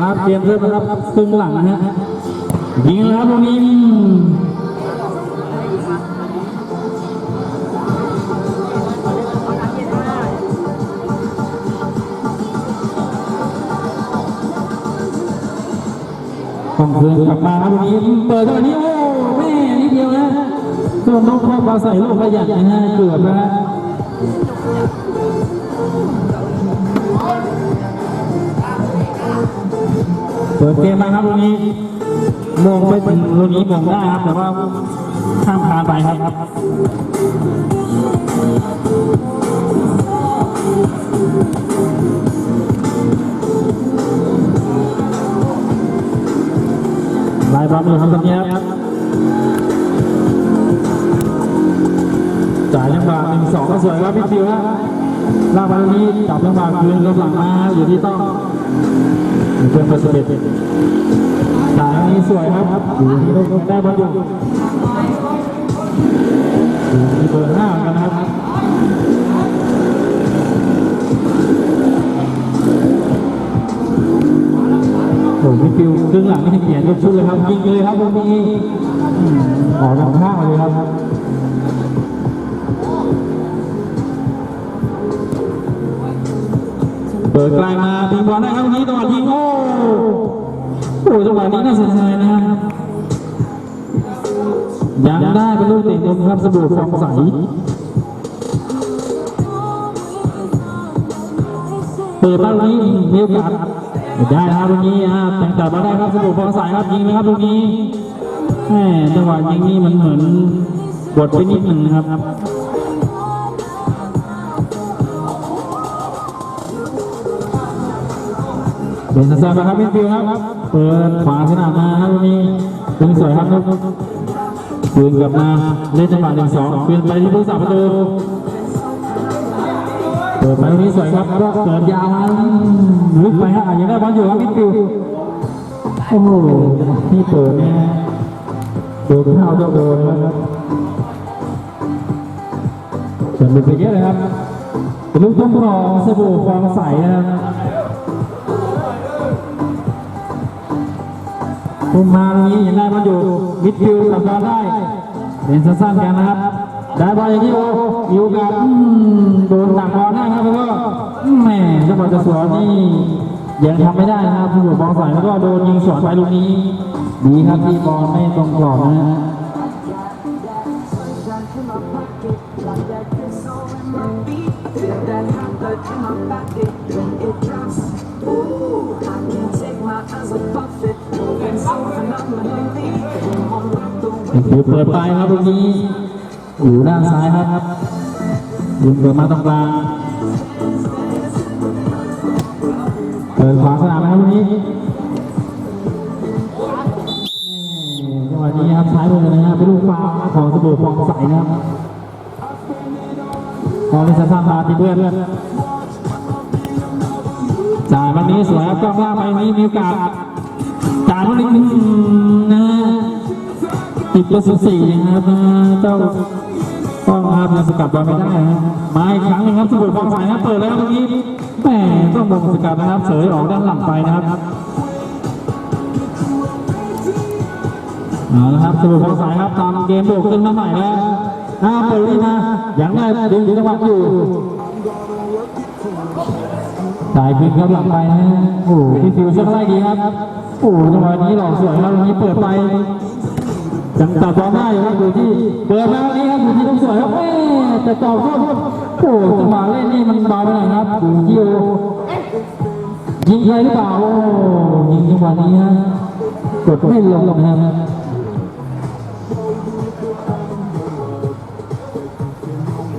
ครับเกมเริ่มนะครับครึ่งหลังนะฮะยิงแล้วตรงนี้ต้องคืนกลับมาครับตรงนี้เปิดตรงนี้โอ้แม่นิดเดียวนะส่วนนกเข้ามาใส่ลูกขยันนะฮะเกือบนะฮะ ดเกมมาครับลูกนี้มองไปถึงลูกนี้มองได้ครับ แต่ว่าข้ามคานไปครับลายบอลอยู่ครับตอนนี้ครับจ่ายจังหวะหนึ่งสองก็สวยครับพี่ฟิวครับลากมาตรงนี้จับจังหวะคืนกำลังมาอยู่ที่ต้อง เพื่อนประสบเหตุสายนี้สวยครับอยู่ที่ลูกได้บอลอยู่มีเบอร์ห้ากันนะครับโอ้โหพี่ฟิวครึ่งหลังนี่เปลี่ยนยกชุดเลยครับยิงเลยครับตรงนี้ออกทางข้างเลยครับ ปิดกลางมาทิงบอลได้ครับตรงนี้จังหวะยิงโอ้โหจังหวะนี้น่าเสียดายนะครับยังได้เป็นลูกเตะมุมครับสบู่ฟองใสเปิดบ้านนี้มีโอกาสได้ครับตรงนี้อะแต่งจับมาได้ครับสบู่ฟองใสครับยิงไหมครับตรงนี้แหมจังหวะยิงนี่มันเหมือนบดไปนิดหนึ่งนะครับ เป็นสัญญาณนะครับพี่ฟิวครับ เปิดขวาสนามมาครับวันนี้ดึงสวยครับนกคืนกลับมาเล่นจังหวะหนึ่งสองคืนไปที่ผู้สาประตูเปิดไปตรงนี้สวยครับเกิดยาวมาลึกไปฮะยังได้บอลอยู่ครับพี่ฟิวโอ้โหที่เปิดเนี่ยโดนเข้าเจ้าโดนนะครับเฉียบไปเยอะเลยครับลูกทุ่งรองสบู่ฟองใสนะครับ คุมมาตรงนี้เห็นได้บอลอยู่มิดฟิลด์สับบอลได้เล่นสั้นๆกันนะครับได้บอลอย่างนี้โอ้อยู่กับโดนตักบอลได้ครับแล้วก็แหม่จังหวะจะสวนนี่ยังทำไม่ได้นะครับผู้บอลใส่แล้วก็โดนยิงสวนไปลูกนี้ดีครับที่บอลไม่ตรงกรอบนะฮะ the มิดฟิลด์เปิดไปครับลูกนี้อยู่ด้านซ้ายครับยิงเปิดมาตรงกลางเปิดขวาสนามนะครับลูกนี้จังหวะนี้ครับซ้ายมือนะครับเป็นลูกฟาวของสบู่ฟองใสนะครับพอเล่นสั้นๆมาทีเพื่อนจ่ายวันนี้สวยครับกล้องล่าไปนี้มีโอกาสจ่ายวันนี้ สิบสี่นะครับเจ้าต้องครับยังสกัดบอลไม่ได้นะมาอีกครั้งนึงครับสบู่ฟองใสนะเปิดแล้วเมื่อกี้แหมต้องมงสกัดนะครับเสยออกด้านหลังไปนะครับเอาละครับสมุทรสงครามครับตามเกมโบกขึ้นมาใหม่แล้วหน้าเปิดนี่มาอย่างได้ดึงจังหวะอยู่สายพิงครับหลังไปนะโอ้โหพี่ฟิวเชื่อไล่ดีครับโอ้โหจังหวะนี้หล่อสวยครับวันนี้เปิดไป ยังตัดบอลได้ครับอยู่ที่เปิดมาวันนี้ครับอยู่ที่ลูกสวยครับเอ๊ะแต่ต่อโทษโอ้จังหวะเล่นนี่มันเบาไปหน่อยครับอยู่ที่โอยิงใครหรือเปล่าโอ้ยิงจังหวะนี้ฮะกดไม่ลงนะครับ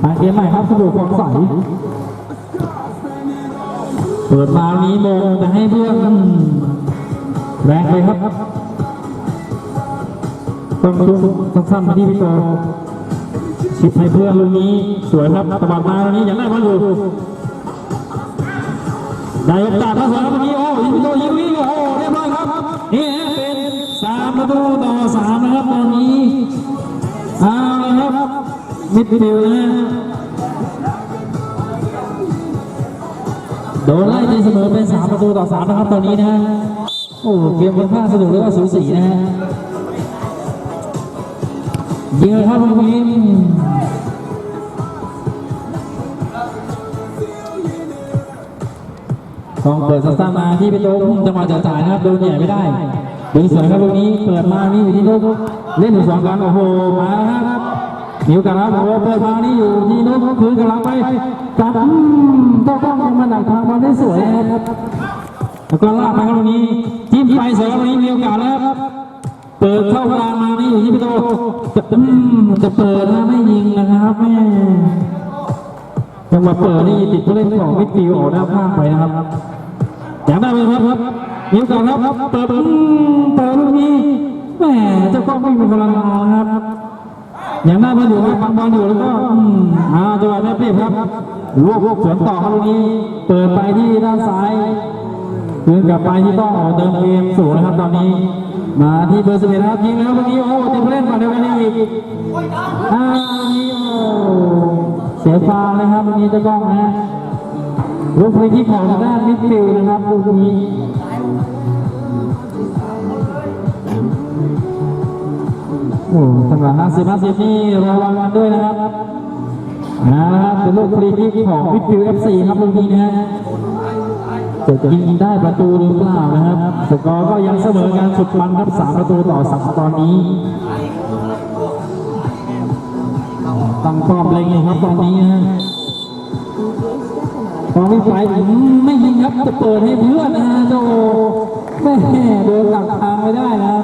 มาเกมใหม่ครับสบู่ฟองใสเปิดมาวันนี้โมงจะให้เพื่อนแรงไปครับ ต้องช่วงสั้นๆมาที่พี่โตชิปให้เพื่อนลูกนี้สวยครับตะบัดมาวันนี้อย่างได้บอลอยู่ได้โอกาสมาสวยครับวันนี้โอ้ยิงพี่โตยิงวิ่โอ้เรียบร้อยครับนี่เป็นสามประตูต่อสามนะครับตอนนี้เอาละครับมิดฟิลด์นะโดนไล่ตีเสมอเป็น3ประตูต่อ3นะครับตอนนี้นะโอ้เกมค่อนข้างสนุกแล้วก็สูสีนะฮะ ยิงเลยครับลูกนี้ต้องเปิดสั้นๆมาที่พี่โจ๊กจังหวะจะจ่ายนะครับโดนใหญ่ไม่ได้ดึงสวยครับลูกนี้เปิดมานี่อยู่ที่นุ๊กเล่นอยู่สองกันโอ้โหมาครับมีโอกาสครับโอ้โหเปิดมานี่อยู่ที่นุ๊กคืนกำลังไปจับต้องต้องยังมาดักทางบอลได้สวยนะครับแล้วก็ลากไปครับตรงนี้จิ้มไปเสร็จแล้วตรงนี้มีโอกาสแล้วครับ เปิดเข้ากลางมานี่อยู่ที่ประตูจะอืมจะเปิดนะไม่ยิงนะครับแม่จังหวะเปิดนี่ติดผู้เล่นของมิดฟิลด์ออกด้าข้างไปนะครับอย่างได้ไหมครับครับมีโอกาสครับเปิดอืมเปิดลูกนี้แม่เจ้าก้องไม่มีพลังงานะครับอย่างได้บอลอยู่ครับฟังบอลอยู่แล้วก็อ่าจังหวะได้เปรียบครับลูกลูกสวนต่อครับลูกนี้ เปิดไปที่ด้านซ้าย คืนกลับไปที่ต้องออกเดินเกมสูงนะครับตอนนี้ มาที่เบอร์สิบเอ็ดครับยิงแล้วเมื่อกี้โอ้เต็มเล่นมาเดียวกันอีกอ้าวนี่โอ้เสียฟาวล์นะครับวันนี้เจะกล้องนะลูกฟรีคิกของทางด้านมิดฟิลด์นะครับลูกนี้โอ้จังหวะห้าสิบห้าสิบนี่ระวังกันด้วยนะครับนะครับเป็นลูกฟรีคิกของมิดฟิลด์เอฟซีครับลูกนี้นะฮะ จะยิงได้ประตูหรือเปล่านะครับสกอร์ก็ยังเสมอกันสุดมันครับสามประตูต่อสามตอนนี้ตั้งป้อมเล็งอยู่ครับตอนนี้นะพอไม่ไปไม่ยิงครับจะเปิดให้เพื่อนนะฮะโจแม่เดินหลักทางไม่ได้นะ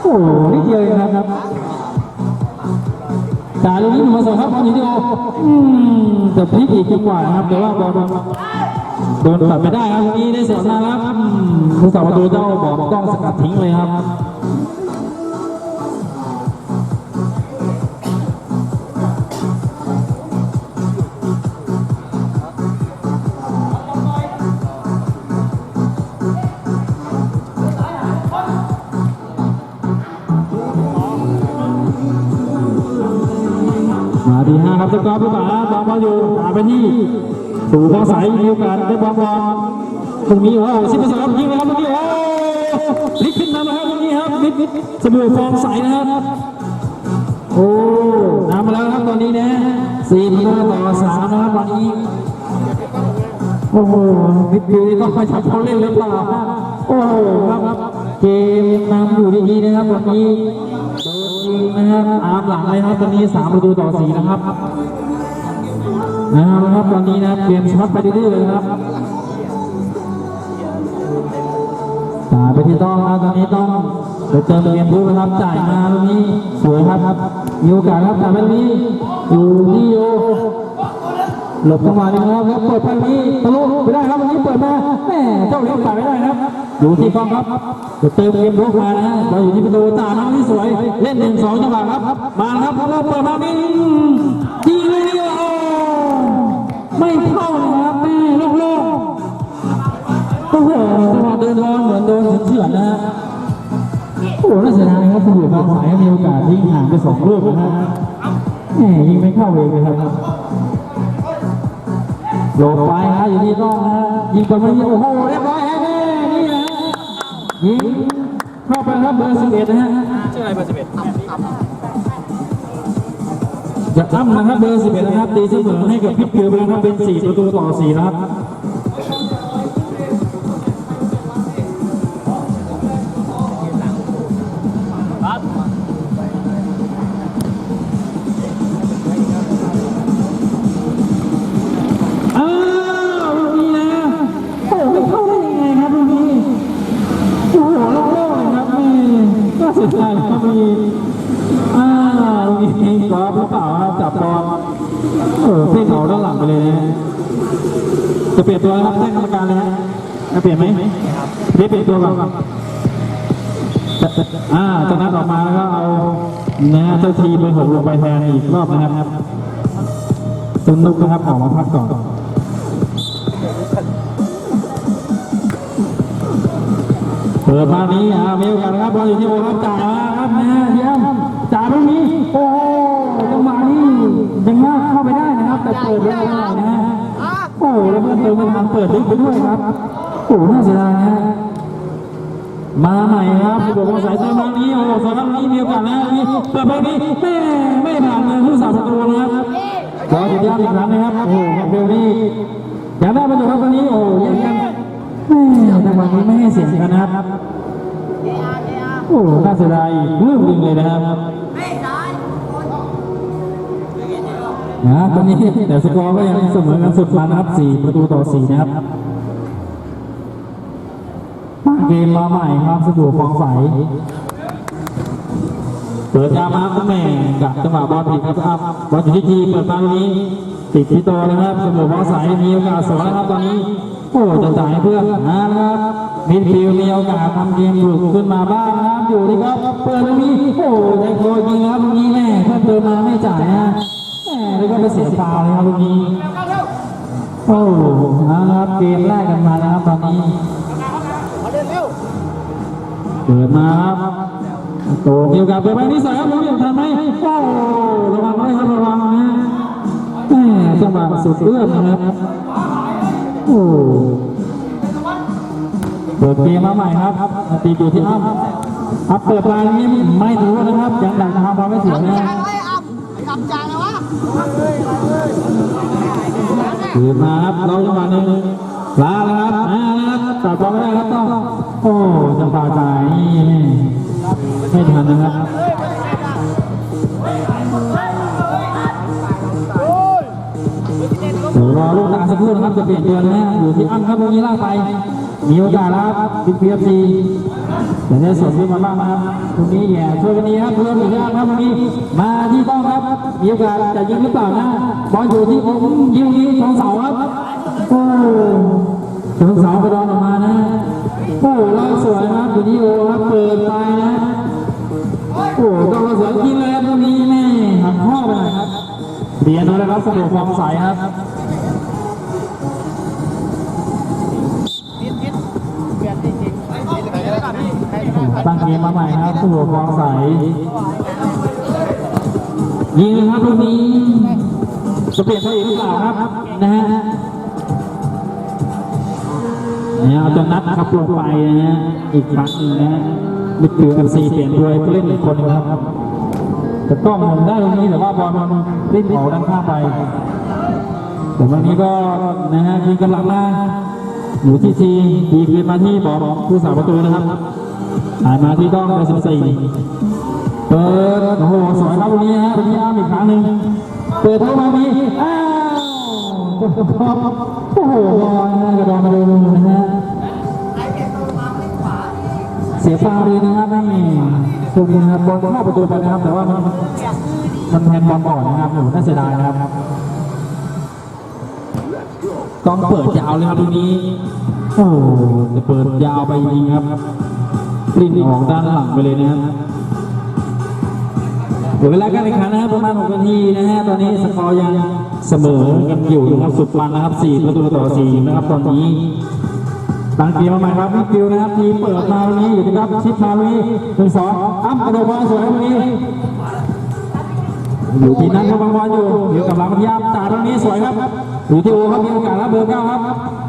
โอ้โหนิดเดียวเองครับจ่าลูกนี้มาสองครับบอลอยู่ที่โอจะพลิกอีกจังหวะนะครับแต่ว่าบอล โดนตัดไม่ได้ครับวันนี้ได้เสียมาแล้วครับผู้สาประตูเจ้าบอกต้องสกัดทิ้งเลยครับมาดีห้าครับสกอร์ผู้บ่าบอลมาอยู่หาไปที่ สู่ทางสายมีโอกาสได้บอลบอลตรงนี้โอ้สิบเปอร์เซ็นต์ครับยิงเลยครับตรงนี้โอ้ลิกขึ้นนำแล้วตรงนี้ครับมิดสบู่ฟองใสนะครับโอ้นำมาแล้วครับตอนนี้นะสี่ประตูต่อสามนะครับตอนนี้โอ้โหมิดฟิลด์นี่ก็จับเขาเล่นหรือเปล่าโอ้โหครับเกมนำอยู่ดีๆนะครับตอนนี้โดนยิงนะครับตามหลังเลยครับตอนนี้สามประตูต่อสี่นะครับ เอาละครับตอนนี้นะเปลี่ยนช็อตไปเรื่อยๆเลยครับจ่ายไปที่ต้องครับตอนนี้ต้องไปเติมเกมรู้นะครับจ่ายมาตรงนี้สวยครับครับมีโอกาสครับจ่ายไปนี้อยู่ที่โยหลบจังหวะนี้ครับครับเปิดไปตรงนี้ทะลุไปได้ครับตรงนี้เปิดมาแม่เจ้าเลี้ยงฝ่ายไม่ได้ครับอยู่ที่ฟองครับเติมเกมรู้มานะเราอยู่ที่ประตูจ่ายมาที่สวยเล่นหนึ่งสองจังหวะครับมาครับเราเปิดมานี่ยิ ไม่เข้านะครับแม่โล่งๆโอ้โหเดินบอลเหมือนโดนเฉือนนะฮะโอ้โหน่าเสียดายครับผู้อยู่บอลสายมีโอกาสยิงห่างไปสองลูกนะฮะแหมยิงไม่เข้าเองเลยครับโหลบไปครับอยู่ที่ต้องนะฮะยิงไปไม่ยิงโอ้โหเรียบร้อยฮะแม่นี่นะยิงเข้าไปครับเบอร์สิบเอ็ดนะฮะชื่ออะไรเบอร์สิบเอ็ด จะอ้มนะครับเบอร์11นะครับตีเสมอให้กับพิษเกลือไปนะครับเป็น 4 ประตูต่อ 4 นะครับ เปลี่ยนไหมเดี๋ยวเปลี่ยนตัวก่อนอ่าจะนัดออกมาแล้วก็เอานะฮะเจ้าทีมเบอร์หกลงไปแทนอีกรอบนะครับตุนนุกนะครับออกมาพักก่อนเปิดมานี้อ่ามีโอกาสนะครับบอลอยู่ที่โอครับจ่ายมาครับนะเยี่ยมจ่ายตรงนี้โอ้จังหวะนี้ยังมากเข้าไปได้นะครับ แต่เปิดเร็วไปหน่อยนะฮะโอ้แล้วเพื่อนเติมไม่ทันเปิดลึกไปด้วยครับ โอ้โหน่าเสียดายฮะมาใหม่ครับผู้บอกว่าสายติมมานี้โอ้โหสำหรับนี้มีโอกาสแล้วนี่เปิดไปนี้แม่ไม่ผ่านมือผู้สาประตูนะครับขอจุดยอดอีกครั้งนะครับโอ้โหครับเบลนี่อยากได้ประตูครับตอนนี้โอ้โหย่งกันแม่จังหวะนี้ไม่ให้เสียงกันนะครับโอ้โหน่าเสียดายลูกยิงเลยนะครับนะตอนนี้แต่สกอร์ก็ยังเสมอกันสุดมันนะครับ4ประตูต่อ4นะครับ เกมมาใหม่ครับสะดวกฟองใสเปิดยามาครับแม่กับจังหวะบอลผิดครับครับบอลอยู่ที่ทีเปิดมาตรงนี้ ติดที่โตนะครับสะดวกฟองใสมีโอกาสสวนนะครับตอนนี้โอ้จะจ่ายเพื่อนนะครับมิดฟิลมีโอกาสทำเกมอยู่ขึ้นมาบ้างนะครับอยู่ดีครับเปิดตรงนี้โอ้ใจโคยิงครับตรงนี้แม่เพิ่มเติมมาไม่จ่ายนะแม่แล้วก็ไปเสียฟาวเลยครับตรงนี้โอ้นะครับเกมแรกกันมานะครับตอนนี้ เปิดมาครับโตมีโอกาสเปิดไปนี่ใส่ครับรู้อย่างทันไหมโอ้ระวังไว้ครับระวังนะแม่จังหวะสุดเอื้อมนะครับโอ้เปิดเกมมาใหม่ครับตีอยู่ที่อ้ำอัพเปิดมายนี้ไม่รู้นะครับยังดักทำความไม่เสียนะจานอะไรอะกลับจานแล้วะถือมาครับเราจังหวะหนึ่งลาแล้ว นะครับเรอลูกตาสักครู่นะครับจะเปลี่ยนตัวนะฮะอยู่ที่อ้ำครับตรงนี้ลากไปมีโอกาสแล้วครับบิ๊กพีเอฟซีเดี๋ยวได้สวนขึ้นมาบ้างนะครับตรงนี้แย่ช่วยกันนี้ครับเพื่อนอยู่ที่อ้ำครับตรงนี้มาที่ต้องครับมีโอกาสจะยิงหรือเปล่านะบอลอยู่ที่ผมยิงนี้สองเสาครับโอ้สองเสาไปโดนออกมานะโอ้ลาสวยครับอยู่ที่โอครับเปิดไปนะ อ้ต้องสวยยิงเลยครับตรงนี้แม่หักข้อไปหน่อยครับเรียนดูนะครับสะดวกฟองใสครับตั้งเกมมาใหม่ครับสะดวกฟองใสยิงนะครับลูกนี้จะเปลี่ยนตัวอีกหรือเปล่าครับนะฮะเนี่ยเอาจนนัดขับลงไปนะฮะอีกครั้งหนึงนะฮะ มิดฟิลด์เอ็มซีเปลี่ยนตัวผู้เล่นหนึ่งคนนะครับแต่กล้องผมได้ตรงนี้แต่ว่าบอลมันเล่นเผาด้านข้างไป แต่วันนี้ก็นะฮะยิงกำลังมาอยู่ที่ทีดีคืนมาที่บอลผู้สาวประตูนะครับหายมาที่ต้องเบอร์สิบสี่เปิดโอ้โหสวยครับวันนี้ฮะวันนี้อ้ามอีกครั้งหนึ่งเปิดเข้ามามีอ้าวโอ้โหบอลนะกระโดองมาดูนะฮะ เสียฟาวล์เลยนะครับนี่ตรงนี้นะครับบอลเข้าประตูไปนะครับ แต่ว่ามันมันแทนบอลก่อนนะครับโอ้น่าเสียดายนะครับต้องเปิดยาวเลยครับตรงนี้โอ้จะเปิดยาวไปจริงครับปลิ้นออกด้านหลังไปเลยนะครับเหลือเวลาการแข่งขันนะครับประมาณ6นาทีนะฮะตอนนี้สกอร์ยังเสมอกันอยู่นะครับสุดมันนะครับ4ประตูต่อ4นะครับตอนนี้ ตั้งเกมมาใหม่ครับพี่ฟิวนะครับทีมเปิดมาวันนี้อยู่ที่ครับชิดมาวันนี้หนึ่งสองอ้ำกระโดดบอลสวยวันนี้อยู่ที่นั่นครับบางบอลอยู่อยู่กับหลังพยายามจ่าตรงนี้สวยครับอยู่ที่โอครับมีโอกาสรับเบอร์เก้าครับ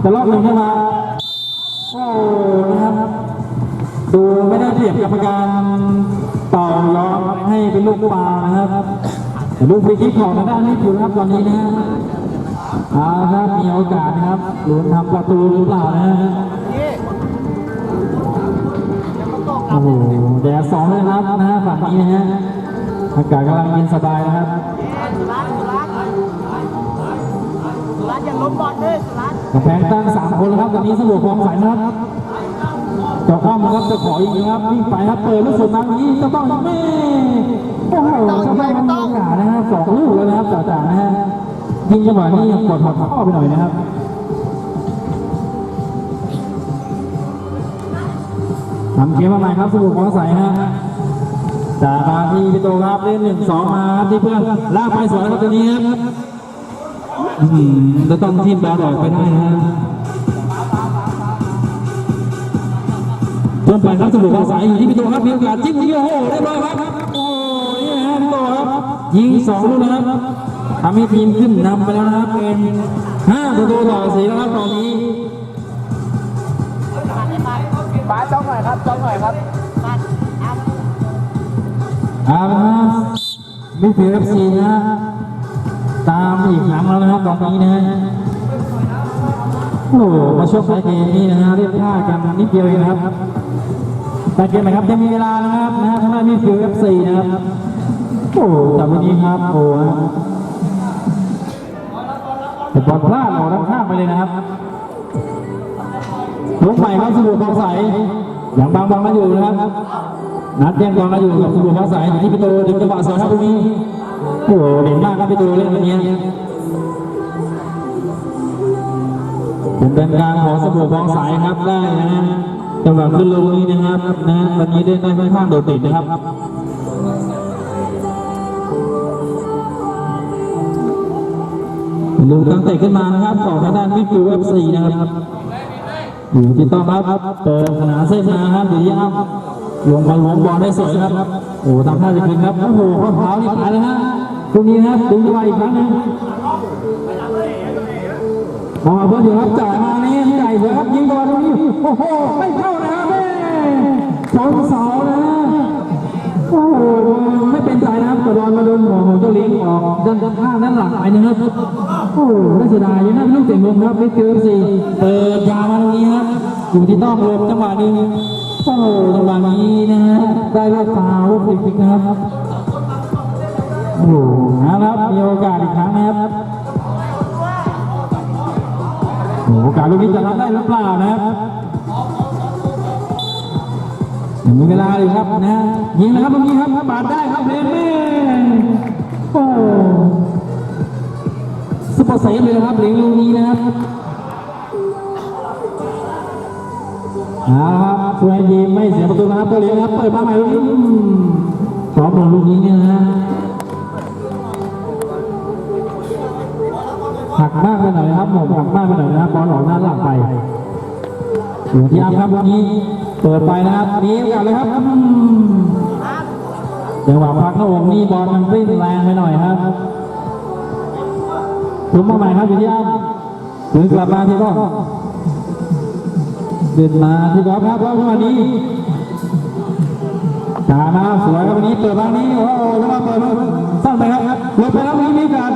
จะรอบหนึ่งเข้ามาโอ้นะครับดูไม่ได้เปรียบกรรมการเป่ายอมให้เป็นลูกปลานะครับลูกฟรีคิกของทางด้านนี้อยู่ครับตอนนี้นะเอาครับมีโอกาสนะครับลุ้นทำประตูหรือเปล่านะฮะโอ้โหแดดสองเลยครับนะฮะฝั่งนี้นะฮะอากาศกำลังเย็นสบายนะครับสุรัตน์สุรัตน์สุรัตน์อย่าล้มบอลด้วยสุรัตน์กแพงตั้งสามคนแล้วครับตอนนี้สะดวกความใสนะครับเจ้าอ้อมะครับจะขออีกครับวิ่งไปครับเปิดลูกสุดนั้นนี้จะต้องแม่โอ้โหจะต้องมันมีโอกานะครับสองลูกแล้วนะครับจ่าๆนะฮะ ยิงจังหวะนี้ยังกดหัวข้อไปหน่อยนะครับทำเกมมาใหม่ครับสมุทรของใสฮะจากมาที่พี่โตครับเล่นหนึ่งสองมาครับที่เพื่อนลากไปสวยครับตัวนี้ครับอืมจะต้องทีมบอลออกไปได้นะฮะเพิ่มไปครับสรุปว่าสายอยู่ที่พี่โตครับมีโอกาสจิ้มยิงโอ้โหเรียบร้อยครับโอ้ยนี่นะฮะพี่โตครับยิงสองลูกนะครับ ทำให้ทีมขึ้นนำไปแล้วนะครับเป็นห้าประตูต่อสี่แล้วครับตอนนี้ผ่านได้ไหมป้าจ้องหน่อยครับจ้องหน่อยครับเอาละครับมิฟิลซีนะตามอีกครั้งแล้วนะครับตอนนี้นะฮะโอ้โหมาช่วงท้ายเกมนี้นะฮะเรียกท่ากันนิดเดียวเองนะครับแต่เกมนะครับยังมีเวลานะครับนะฮะทางด้านมิฟิลเอฟซีนะครับโอ้โหแต่วันนี้ครับโอ้โหแต่ บอลพลาดออกด้านข้างไปเลยนะครับลุกใหม่ครับสมุทรบางใสอย่างบางบางมาอยู่นะครับ นัดแย่งบอลมาอยู่กับสมุทรบางใสอยู่ที่ประตูดึงจังหวะสองครับตรงนี้โอ้โหเด่นมากครับประตูเล่นวันนี้เป็นเป็นกลางของสมุทรบางใสครับได้นะฮะจังหวะขึ้นลงนี้นะครับนะวันนี้ได้ได้ค่อนข้างโดดเด่นนะครับ ลูกตั้งเตะขึ้นมานะครับของทางด้านวิฟิวเอฟซีนะครับอยู่ที่ต้องครับเปิดขนาดเส้นมาครับอยู่ที่อ้ำลงไปหวงบอลได้สวยครับโอ้โหทำท่าจะคืนครับโอ้โหข้อเท้านี่ตายเลยฮะตรงนี้นะครับดึงไปอีกครั้งหนึงมองเอาเพื่อนอยู่ครับจ่ายมานี่จ่ายเสือครับยิงบอลตรงนี้โอ้โหไม่เข้านะครับแม่สองเสานะานด้านข้างด้านหลังไปนะครับโอ้โหน่าเสียดายยังน่าเป็นลูกเตะมุมครับมิสเตอร์ซีเปิดยาวมาตรงนี้ครับอยู่ที่ต้องลงจังหวะหนึ่งโอ้โหจังหวะนี้นะฮะได้ลูกฟาวลูกฟรีคิกนะครับโอ้โหนะครับมีโอกาสอีกครั้งนะครับโอ้โหกาสลูกนี้จะรับได้หรือเปล่านะครับยังมีเวลาอยู่ครับนะยิงนะครับตรงนี้ครับบาดได้ครับเลนแม่โอ้ ซุปเปอร์เซฟเลยนะครับเหลียงลูกนี้นะครับเอาละครับช่วยยิงไม่เสียประตูนะครับตัวเลี้ยงครับเปิดมาใหม่ลูกนี้อืมพร้อมลงลูกนี้เนี่ยนะหักมากไปหน่อยนะครับผมหักมากไปหน่อยนะครับบอลออกหน้าหลังไปอยู่ที่อัพครับวันนี้เปิดไปนะครับมีโอกาสเลยครับอืมจังหวะพักเข้าวงนี่บอลมันวิ่งแรงไปหน่อยครับ ทุ่มาใหม่ครับอยู่ที่อัพถึงกลับมาที่ก็เดินมาที่กอล์ฟครับแล้ววันนี้ตามาสวยครับวันนี้เปิดมานี้โอ้โหจังหวะเปิดมาสั้นไปครับหลบไปแล้ววันนี้มีการ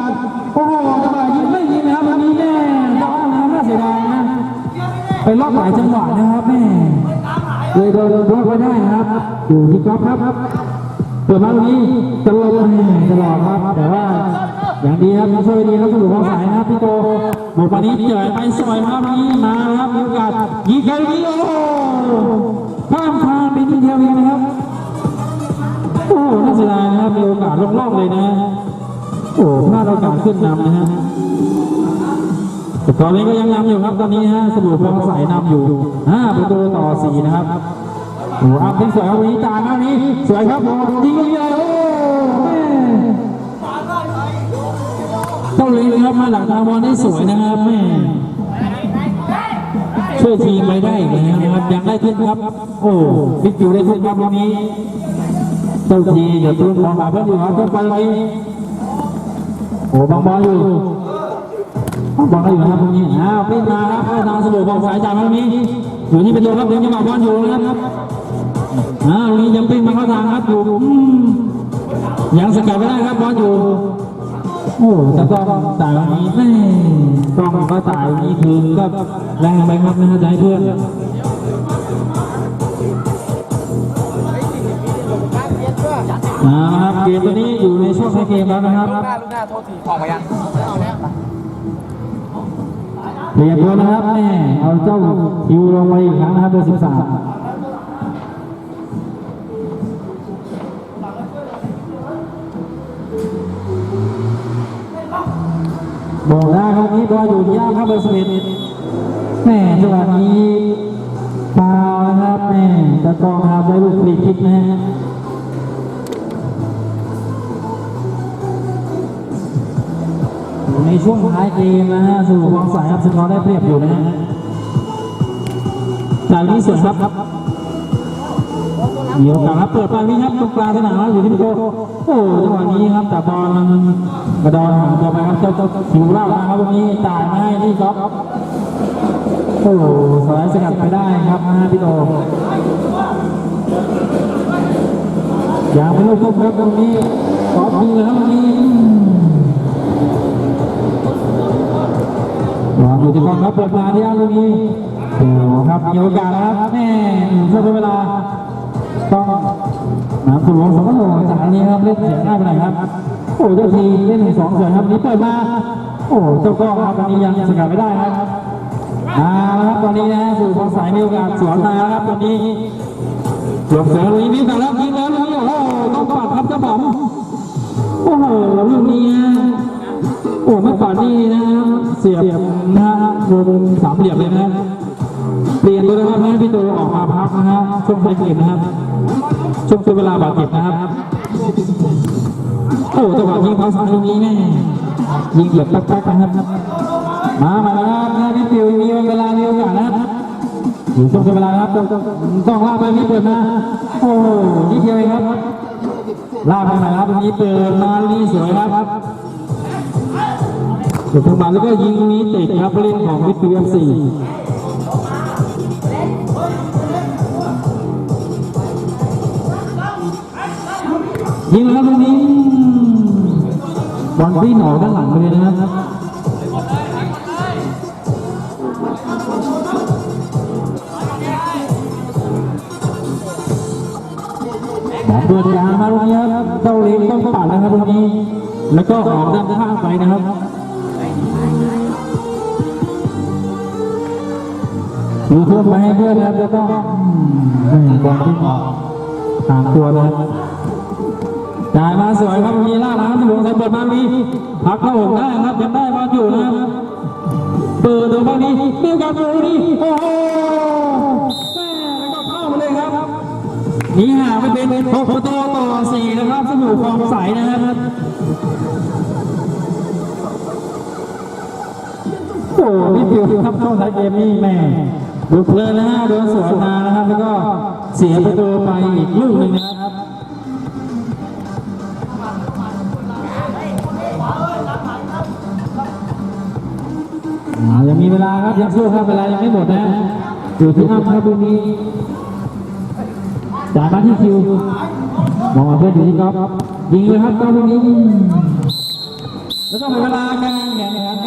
โอ้โหจังหวะยิงไม่ยิงนะครับวันนี้แน่จังหวะน้ำน่าเสียดายนะไปรอบหลายจังหวะนะครับแม่เลยโดนรอดไว้ได้นะครับอยู่ที่ก๊อฟครับเปิดมาตรงนี้ตลอดตลอดครับแต่ว่า อย่างดีครับช่วยดีครับสรุปของสายนะครับพี่โตหมดวันนี้เจอไปสวยมากวันนี้มาครับมีโอกาสยิงแค่นี้โอ้ข้ามคานเป็นทีเดียวเองนะครับโอ้น่าเสียดายนะครับมีโอกาสลงๆเลยนะโอ้พลาดโอกาสขึ้นนำนะฮะตอนนี้ก็ยังนำอยู่ครับตอนนี้ฮะสมุทรพงใสนำอยู่5ประตูต่อ4นะครับโอ้อัพเป็นสวยครับวันนี้จานหน้านี้สวยครับโอ้ดีเลยโอ้ เจ้าลิงครับมาหลังทางบอลได้สวยนะครับแม่ช่วยทีมไปได้อีกแล้วนะครับยังได้ขึ้นครับ โอ้บิ๊กจิวได้ขึ้นครับวันนี้ เจ้าทีเดี๋ยวตุ้นมองหาเพื่อนอยู่ครับเพื่อนไปโอ้บังบอลอยู่บอลก็อยู่นะครับตรงนี้อ้าวเป็นมาครับเข้าทางสะดวกบอลสายจากตรงนี้อยู่ที่เป็นตัวครับเดินจังหวะบอลอยู่นะครับอ้าวตรงนี้ยังปิ้งมาเข้าทางครับอยู่ยังสกัดไม่ได้ครับบอลอยู่ โอ้แต่ก็ต่ายวันนี้แม่ต้องก็ต่ายวันนี้คือก็แรงไปครับนะฮะให้เพื่อนนเย็นด้วยหน้าอ่าครับเกมตัวนี้อยู่ในช่วงท้ายเกมแล้วนะครับลูกหน้าโทษทีออกมายังเอาแล้วเปลี่ยนตัวนะครับแม่เอาเจ้าคิวลงไปอีกครั้งนะครับเบอร์สิบสาม บอกได้ครับนี้บอลอยู่ยากครับเบอร์สิบเอ็ดแม่จังหวะนี้ฟาวนะครับแม่ตะกองครับได้ลูกฟรีคิกนะฮะในช่วงท้ายเกมนะฮะสู่วางสายครับสกอร์ได้เปรียบอยู่นะฮะจากนี้ส่วนครับ ครับมีโอกาสครับเปิดไปนี่ครับตรงกลางสนามอยู่ที่พโกโอ้จังหวะนี้ครับแต่บอลมันกระดอนหางตัวไปครับเจ้าเจ้าสิวเล่ามาครับวันนี้จ่ายมาให้ที่ก๊อฟโอ้สายสกัดไปได้ครับนะพี่โตอย่างไม่ลูกทุกครับตรงนี้ขอบดีเลยครับตรงนี้วางอยู่ที่กองครับเปิดมาที่อันตรงนี้โอ้ครับมีโอกาสครับแม่ช่วงเวลา ต้องน้ำสุวงสองโลจากนี้ครับเล่นเสียหน้ายไปไหนครับ โอ้เจ้าทีเล่นหนึ่งสองสวยครับนี้เปิดมาโอ้เจ้าก้องครับตอนนี้ยังสกัดไม่ได้ครับมาแล้วครับตอนนี้นะสู่พงสายมีโอกาสสวนมาครับตอนนี้หลงเสือลุยมีโอกาแล้วยิงแล้วลุยโอ้ต้องปัดครับเจ้าบอมโอ้โหลูกนี้นะโอ้ไม่ปัดนี่นะเสียบนะฮะวงสามเหลี่ยมเลยนะเปลี่ยนเลยนะครับให้พี่ตูออกมาพักนะฮะช่วงท้ายเกมนะครับ ช่วงเวลาบาดเจ็บนะครับโอ้จังหวะยิงเขาสองตรงนี้แน่ยิงเหยียบตักๆนะครับมามาแล้วครับนะพี่ปิวมีเวลามีโอกาสนะครับอยู่ช่วงเวลาครับต้องลากไปพี่เปิดมาโอ้นิดเดียวเองครับลากไปใหม่ครับตรงนี้เปิดมาลูกนี้สวยครับสุดทางมาแล้วก็ยิงนี้ติดครับเล่นของวิทย์เอ็มซี ยิงแล้วตรงนี้บอลพี่หนอด้านหลังไปเลยนะครับแบบเดินยางมาตรงนี้ครับเจ้าเล็กต้องปัดนะครับตรงนี้ แล้วก็ออกด้านข้างไปนะครับดูเพื่อนไปให้เพื่อนนะครับแล้วก็อืมบอลที่ห่างตัวเลย จ่ายมาสวยครับตรงนี้ล่าล้างที่วงใส่เปิดมามีพักเข้าหกได้ครับยังได้บอลอยู่นะครับเปิดตัวบอลนี้เดียวกับตัวนี้โอ้โหแม่แล้วก็เข้ามาเลยครับนี่ห่างไปเป็นหกประตูต่อสี่นะครับสมุทรฟองใสนะครับโอ้นี่ฟิวครับช่วงท้ายเกมนี่แม่ดูเพลินนะฮะโดนสวนมานะครับแล้วก็เสียประตูไปอีกลูกหนึ่งนะครับ อ่ายังมีเวลาครับยังสู้ครับเวลายังไม่หมดนะอยู่ที่อ้ำครับตรงนี้จากมาที่คิวมองมาเพื่อนอยู่ที่ก๊อฟยิงเลยครับก๊อฟตรงนี้แล้วก็หมดเวลาการแข่งขันครับ